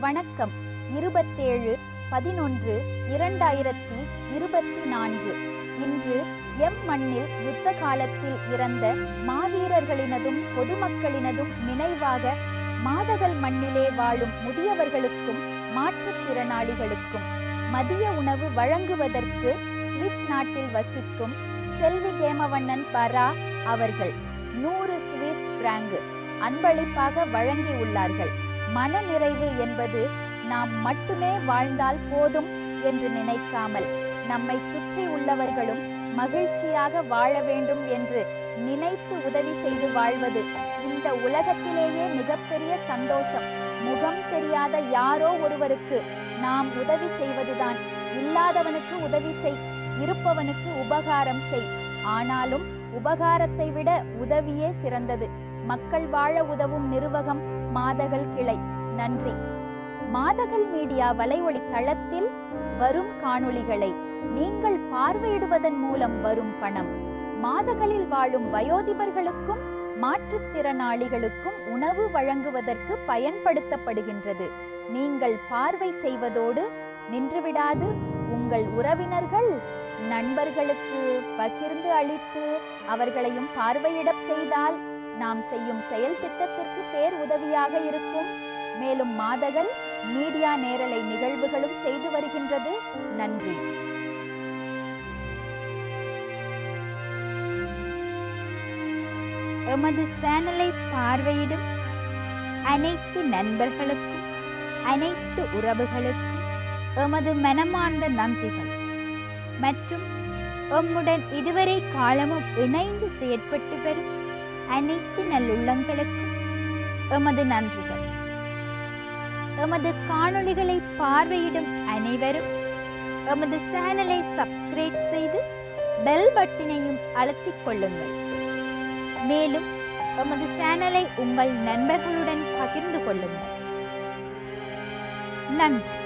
வணக்கம். இருபத்தேழு பதினொன்று இரண்டாயிரத்தி இருபத்தி நான்கு. இன்று எம் மண்ணில் யுத்த காலத்தில் இறந்த மாவீரர்களினதும் பொதுமக்களினதும் நினைவாக மாதகல் மண்ணிலே வாழும் முதியவர்களுக்கும் மாற்றுத்திறனாளிகளுக்கும் மதிய உணவு வழங்குவதற்கு சுவிஸ் நாட்டில் வசிக்கும் செல்வி கேமவண்ணன் பரா அவர்கள் நூறு சுவிஸ் பிராங்கு அன்பளிப்பாக வழங்கியுள்ளார்கள். மன நிறைவு என்பது நாம் மட்டுமே வாழ்ந்தால் போதும் என்று நினைக்காமல் நம்மை சுற்றி உள்ளவர்களும் மகிழ்ச்சியாக வாழ வேண்டும் என்று நினைத்து உதவி செய்து வாழ்வது இந்த உலகத்திலேயே மிகப்பெரிய சந்தோஷம். முகம் தெரியாத யாரோ ஒருவருக்கு நாம் உதவி செய்வதுதான். இல்லாதவனுக்கு உதவி செய் இருப்பவனுக்கு உபகாரம் செய். ஆனாலும் உபகாரத்தை விட உதவியே சிறந்தது. மக்கள் வாழ உதவும் நிறுவகம் மாதகள் கிளை. நன்றி. மாதகள் மீடியா வலைவழி தளத்தில் வரும் காணொளிகளை நீங்கள் பார்வையிடுவதன் மூலம் வரும் பணம். மாதகளில் வாழும் வயோதிபர்களுக்கும் மாற்றுத்திறனாளிகளுக்கும் உணவு வழங்குவதற்கு பயன்படுத்தப்படுகின்றது. நீங்கள் பார்வை செய்வதோடு நின்றுவிடாது. உங்கள் உறவினர்கள் நண்பர்களுக்கு பகிர்ந்து அளித்து அவர்களையும் பார்வையிடச் செய்தால் நாம் செய்யும் செயல் திட்டத்திற்கு பேர் உதவியாக இருக்கும். மேலும் மாதகன் மீடியா நேரலை நிகழ்வுகளும் செய்து வருகின்றது. நன்றி. எமது சேனலை பார்வையிடும் அனைத்து நண்பர்களுக்கும் அனைத்து உறவுகளுக்கும் எமது மனமார்ந்த நன்றிகள். மற்றும் எம்முடன் இதுவரை காலமும் இணைந்து செயற்பட்டு வரும் அனைத்து நல்லுள்ளங்களுக்கும் எமது நன்றிகள். எமது காணொளிகளை பார்வையிடும் அனைவரும் எமது சேனலை சப்ஸ்கிரைப் செய்து பெல் பட்டினையும் அழுத்திக் கொள்ளுங்கள். மேலும் எமது சேனலை உங்கள் நண்பர்களுடன் பகிர்ந்து கொள்ளுங்கள். நன்றி.